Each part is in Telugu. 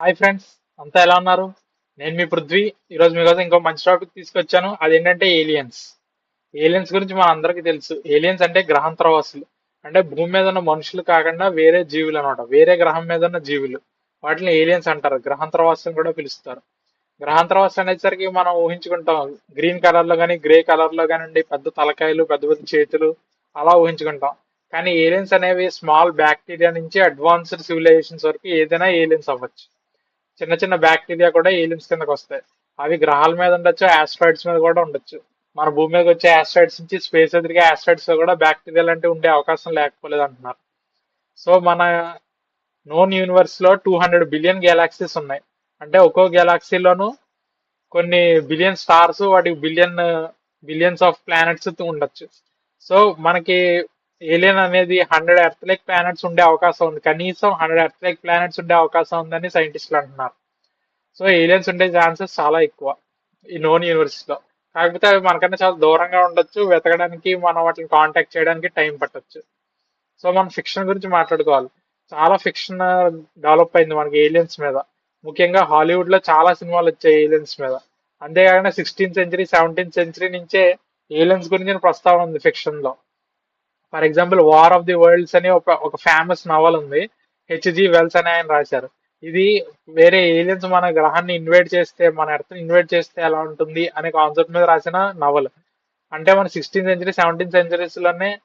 హాయ్ ఫ్రెండ్స్ అంతా ఎలా ఉన్నారు? నేను మీ పృథ్వీ. ఈరోజు మీకోసం ఇంకో మంచి టాపిక్ తీసుకొచ్చాను. అదేంటంటే ఏలియన్స్ ఏలియన్స్ గురించి మన అందరికీ తెలుసు. ఏలియన్స్ అంటే గ్రహాంతరవాసులు అంటే భూమి మీద ఉన్న మనుషులు కాకుండా వేరే జీవులు అనమాట వేరే గ్రహం మీద ఉన్న జీవులు. వాటిని ఏలియన్స్ అంటారు. గ్రహాంతరవాసులు కూడా పిలుస్తారు. గ్రహాంతరవాసులు అనేసరికి మనం ఊహించుకుంటాం. గ్రీన్ కలర్లో కానీ గ్రే కలర్లో కానివ్వండి పెద్ద తలకాయలు పెద్ద పెద్ద చేతులు అలా ఊహించుకుంటాం. కానీ ఏలియన్స్ అనేవి స్మాల్ బ్యాక్టీరియా నుంచి అడ్వాన్స్డ్ సివిలైజేషన్స్ వరకు ఏదైనా ఏలియన్స్ అవ్వచ్చు. చిన్న చిన్న బ్యాక్టీరియా కూడా ఏలియన్స్ కిందకి వస్తాయి. అవి గ్రహాల మీద ఉండొచ్చు ఆస్ట్రాయిడ్స్ మీద కూడా ఉండొచ్చు. మన భూమి మీదకి వచ్చే ఆస్ట్రాయిడ్స్ నుంచి స్పేస్ ఎదిరిగే ఆస్ట్రాయిడ్స్లో కూడా బ్యాక్టీరియా లాంటివి ఉండే అవకాశం లేకపోలేదు అంటున్నారు సో మన నోన్ యూనివర్స్లో టూ హండ్రెడ్ బిలియన్ గెలాక్సీస్ ఉన్నాయి. అంటే ఒక్కో గెలాక్సీలోనూ కొన్ని బిలియన్ స్టార్స్ వాటికి బిలియన్ బిలియన్స్ ఆఫ్ ప్లానెట్స్ ఉండొచ్చు. సో మనకి ఏలియన్ అనేది హండ్రెడ్ ఎర్త్ లైక్ ప్లానెట్స్ ఉండే అవకాశం ఉంది. కనీసం హండ్రెడ్ ఎర్త్ లైక్ ప్లానెట్స్ ఉండే అవకాశం ఉందని సైంటిస్టులు అంటున్నారు. సో ఏలియన్స్ ఉండే ఛాన్సెస్ చాలా ఎక్కువ ఈ నోన్ యూనివర్సిటీలో కాకపోతే అవి మనకన్నా చాలా దూరంగా ఉండొచ్చు వెతకడానికి మనం వాటిని కాంటాక్ట్ చేయడానికి టైం పట్టొచ్చు. సో మనం ఫిక్షన్ గురించి మాట్లాడుకోవాలి. చాలా ఫిక్షన్ డెవలప్ అయింది మనకి ఏలియన్స్ మీద. ముఖ్యంగా హాలీవుడ్లో చాలా సినిమాలు వచ్చాయి ఏలియన్స్ మీద. అంతేకాకుండా సిక్స్టీన్త్ సెంచరీ సెవెంటీన్త్ సెంచరీ నుంచే ఏలియన్స్ గురించి ప్రస్తావన ఉంది ఫిక్షన్లో. For example war of the worlds అని ఒక ఒక ఫేమస్ నవల్ ఉంది. హెచ్జి వెల్స్ అని ఆయన రాశారు. ఇది వేరే ఏలియన్స్ మన గ్రహాన్ని ఇన్వైట్ చేస్తే మన ఎర్త్ ఇన్వైట్ చేస్తే ఎలా ఉంటుంది అనే కాన్సెప్ట్ మీద రాసిన నవల్. అంటే మన సిక్స్టీన్ సెంచరీ సెవెంటీన్ సెంచరీస్లోనే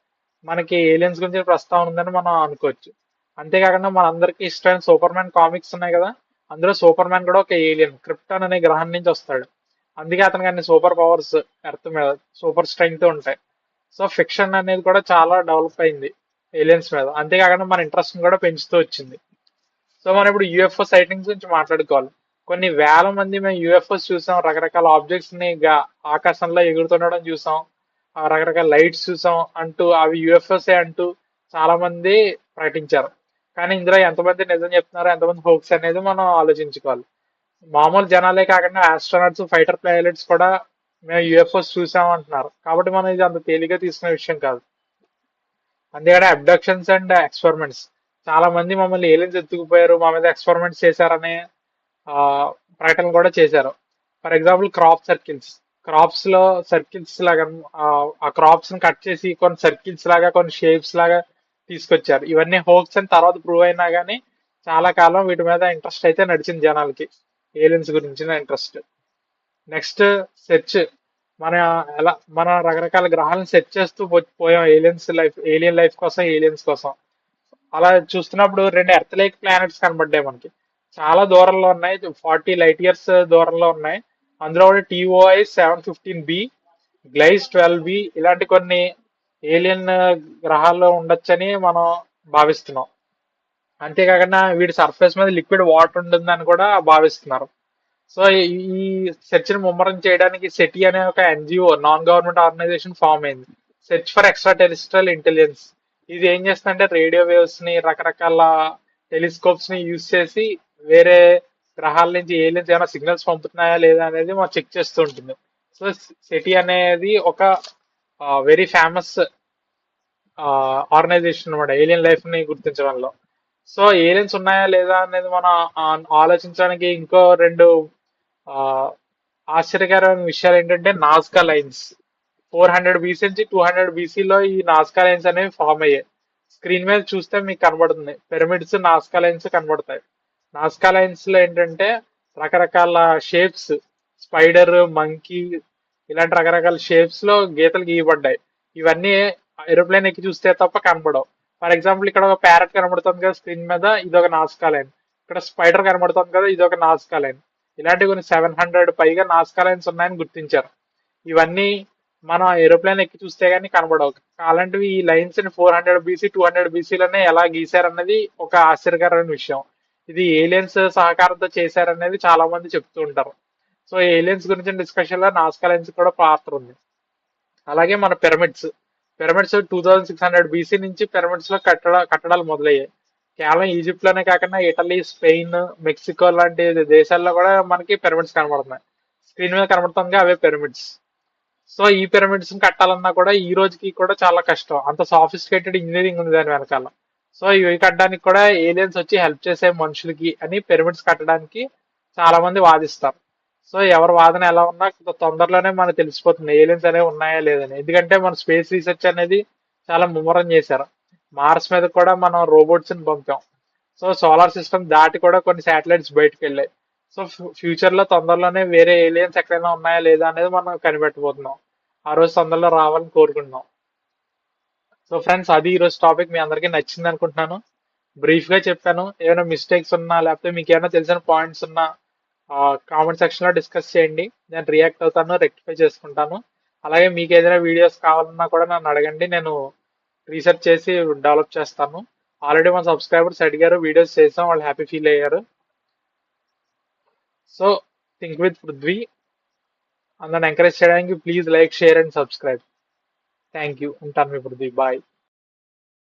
మనకి ఏలియన్స్ గురించి ప్రస్తావన ఉందని మనం అనుకోవచ్చు. అంతేకాకుండా మన అందరికి ఇష్టమైన సూపర్ మ్యాన్ కామిక్స్ ఉన్నాయి కదా అందులో సూపర్ మ్యాన్ కూడా ఒక ఏలియన్ క్రిప్టాన్ అనే గ్రహం నుంచి వస్తాడు. అందుకే అతనికి అన్ని సూపర్ పవర్స్ ఎర్త్ మీద సూపర్ స్ట్రెంగ్త్ ఉంటాయి. సో ఫిక్షన్ అనేది కూడా చాలా డెవలప్ అయింది ఏలియన్స్ మీద. అంతేకాకుండా మన ఇంట్రెస్ట్ కూడా పెంచుతూ వచ్చింది. సో మనం ఇప్పుడు యూఎఫ్ఓ సైటింగ్స్ గురించి మాట్లాడుకోవాలి. కొన్ని వేల మంది మేము యూఎఫ్ఓస్ చూసాం రకరకాల ఆబ్జెక్ట్స్ని ఆకాశంలో ఎగురుతుండడం చూసాం ఆ రకరకాల లైట్స్ చూసాం అంటూ అవి యుఎఫ్ఎస్ అంటూ చాలా మంది ప్రకటించారు. కానీ ఇందులో ఎంతమంది నిజం చెప్తున్నారో ఎంతమంది హోక్స్ అనేది మనం ఆలోచించుకోవాలి. మామూలు జనాలే కాకుండా ఆస్ట్రోనాట్స్ ఫైటర్ పైలట్స్ కూడా మేము యుఎఫ్ఓస్ చూసామంటున్నారు. కాబట్టి మనం ఇది అంత తేలిగ్గా తీసుకునే విషయం కాదు. అంతేకాదు అబ్డక్షన్స్ అండ్ ఎక్స్పెరిమెంట్స్ చాలా మంది మమ్మల్ని ఏలియన్స్ ఎత్తుకుపోయారు మా మీద ఎక్స్పెరిమెంట్స్ చేశారనే ప్రకటన కూడా చేశారు. ఫర్ ఎగ్జాంపుల్ క్రాప్ సర్కిల్స్ క్రాప్స్లో సర్కిల్స్ లాగా ఆ, ఆ క్రాప్స్ని కట్ చేసి కొన్ని సర్కిల్స్ లాగా కొన్ని షేప్స్ లాగా తీసుకొచ్చారు. ఇవన్నీ హోక్స్ అని తర్వాత ప్రూవ్ అయినా కానీ చాలా కాలం వీటి మీద ఇంట్రెస్ట్ అయితే నడిచింది జనాలకి. ఏలియన్స్ గురించిన ఇంట్రెస్ట్ నెక్స్ట్ సెర్చ్ మన ఎలా మన రకరకాల గ్రహాలను సెర్చ్ చేస్తూ పో- పోయాం. ఏలియన్స్ లైఫ్ ఏలియన్ లైఫ్ కోసం ఏలియన్స్ కోసం. అలా చూస్తున్నప్పుడు రెండు ఎర్త్ లైక్ ప్లానెట్స్ కనబడ్డాయి మనకి. చాలా దూరంలో ఉన్నాయి. ఫార్టీ లైట్ ఇయర్స్ దూరంలో ఉన్నాయి. అందులో కూడా TOI seven fifteen B Gliese twelve B ఇలాంటి కొన్ని ఏలియన్ గ్రహాల్లో ఉండొచ్చని మనం భావిస్తున్నాం. అంతేకాకుండా వీటి సర్ఫేస్ మీద లిక్విడ్ వాటర్ ఉంటుందని కూడా భావిస్తున్నారు. సో ఈ సెర్చ్ని ముమ్మరం చేయడానికి సెటి అనే ఒక NGO non government organisation form అయింది. Search for extraterrestrial intelligence ఇది ఏం చేస్తుందంటే రేడియో వేవ్స్ని రకరకాల టెలిస్కోప్స్ని యూజ్ చేసి వేరే గ్రహాల నుంచి ఏలియన్స్ ఏమైనా సిగ్నల్స్ పంపుతున్నాయా లేదా అనేది మనం చెక్ చేస్తూ ఉంటుంది. సో సెటి అనేది ఒక వెరీ ఫేమస్ ఆర్గనైజేషన్ అనమాట ఏలియన్ లైఫ్ని గుర్తించడంలో. సో ఏలియన్స్ ఉన్నాయా లేదా అనేది మనం ఆలోచించడానికి ఇంకో రెండు ఆశ్చర్యకరమైన విషయాలు ఏంటంటే Nazca lines. Four hundred BC నుంచి టూ హండ్రెడ్ బీసీలో ఈ నాస్కా లైన్స్ అనేవి ఫామ్ అయ్యాయి. స్క్రీన్ మీద చూస్తే మీకు కనబడుతుంది. పిరమిడ్స్ నాస్కా లైన్స్ కనబడతాయి. నాస్కా లైన్స్లో ఏంటంటే రకరకాల షేప్స్ స్పైడర్ మంకీ ఇలాంటి రకరకాల షేప్స్లో గీతలు గీయబడ్డాయి. ఇవన్నీ ఏరోప్లేన్ ఎక్కి చూస్తే తప్ప కనబడవు. ఫర్ ఎగ్జాంపుల్ ఇక్కడ ఒక ప్యారెట్ కనబడుతుంది కదా స్క్రీన్ మీద ఇది ఒక నాస్కా లైన్. ఇక్కడ స్పైడర్ కనబడుతుంది కదా ఇది ఒక నాస్కా లైన్. ఇలాంటి కొన్ని సెవెన్ హండ్రెడ్ పైగా నాస్కా లైన్స్ ఉన్నాయని గుర్తించారు. ఇవన్నీ మనం ఏరోప్లేన్ ఎక్కి చూస్తే గానీ కనబడవు. అలాంటివి ఈ లైన్స్ని four hundred BC two hundred బీసీలోనే ఎలా గీశారన్నది ఒక ఆశ్చర్యకరమైన విషయం. ఇది ఏలియన్స్ సహకారంతో చేశారనేది చాలా మంది చెప్తూ ఉంటారు. సో ఏలియన్స్ గురించి డిస్కషన్లో నాస్కా లైన్స్ కూడా పాత్ర ఉంది. అలాగే మన pyramids pyramids two thousand six hundred BC నుంచి పిరమిడ్స్లో కట్టడ కట్టడాలు మొదలయ్యాయి. కేవలం ఈజిప్ట్లోనే కాకుండా ఇటలీ స్పెయిన్ మెక్సికో లాంటి దేశాల్లో కూడా మనకి పిరమిడ్స్ కనబడుతున్నాయి. స్క్రీన్ మీద కనబడుతుంది అవే పిరమిడ్స్ సో ఈ పిరమిడ్స్ కట్టాలన్నా కూడా ఈ రోజుకి కూడా చాలా కష్టం. అంత సాఫిస్టికేటెడ్ ఇంజనీరింగ్ ఉంది దాని వెనకాల. సో ఇవి కట్టడానికి కూడా ఏలియన్స్ వచ్చి హెల్ప్ చేసే మనుషులకి అని పిరమిడ్స్ కట్టడానికి చాలా మంది వాదిస్తారు. సో ఎవరి వాదన ఎలా ఉన్నా తొందరలోనే మనకు తెలిసిపోతుంది. ఏలియన్స్ అనేవి ఉన్నాయా లేదని. ఎందుకంటే మన స్పేస్ రీసెర్చ్ అనేది చాలా ముమ్మరం చేశారు. మార్స్ మీద కూడా మనం రోబోట్స్ని పంపాం. సో సోలార్ సిస్టమ్ దాటి కూడా కొన్ని శాటిలైట్స్ బయటకు వెళ్ళాయి. సో ఫ్యూచర్లో తొందరలోనే వేరే ఏలియన్స్ ఎక్కడైనా ఉన్నాయా లేదా అనేది మనం కనిపెట్టబోతున్నాం. ఆ రోజు తొందరలో రావాలని కోరుకుంటున్నాం. సో ఫ్రెండ్స్ అది ఈరోజు టాపిక్ మీ అందరికీ నచ్చింది అనుకుంటున్నాను. బ్రీఫ్గా చెప్పాను. ఏమైనా మిస్టేక్స్ ఉన్నా లేకపోతే మీకు ఏమైనా తెలిసిన పాయింట్స్ ఉన్నా కామెంట్ సెక్షన్లో డిస్కస్ చేయండి. నేను రియాక్ట్ అవుతాను రెక్టిఫై చేసుకుంటాను. అలాగే మీకు ఏదైనా వీడియోస్ కావాలన్నా కూడా నన్ను అడగండి. నేను రీసెర్చ్ చేసి డెవలప్ చేస్తాను. ఆల్రెడీ మన సబ్స్క్రైబర్స్ అడిగారు వీడియోస్ చేసాం వాళ్ళు హ్యాపీ ఫీల్ అయ్యారు. సో థింక్ విత్ పృథ్వీ అందరిని ఎంకరేజ్ చేయడానికి please like share and subscribe thank you ఉంటాను మీ పృథ్వీ బాయ్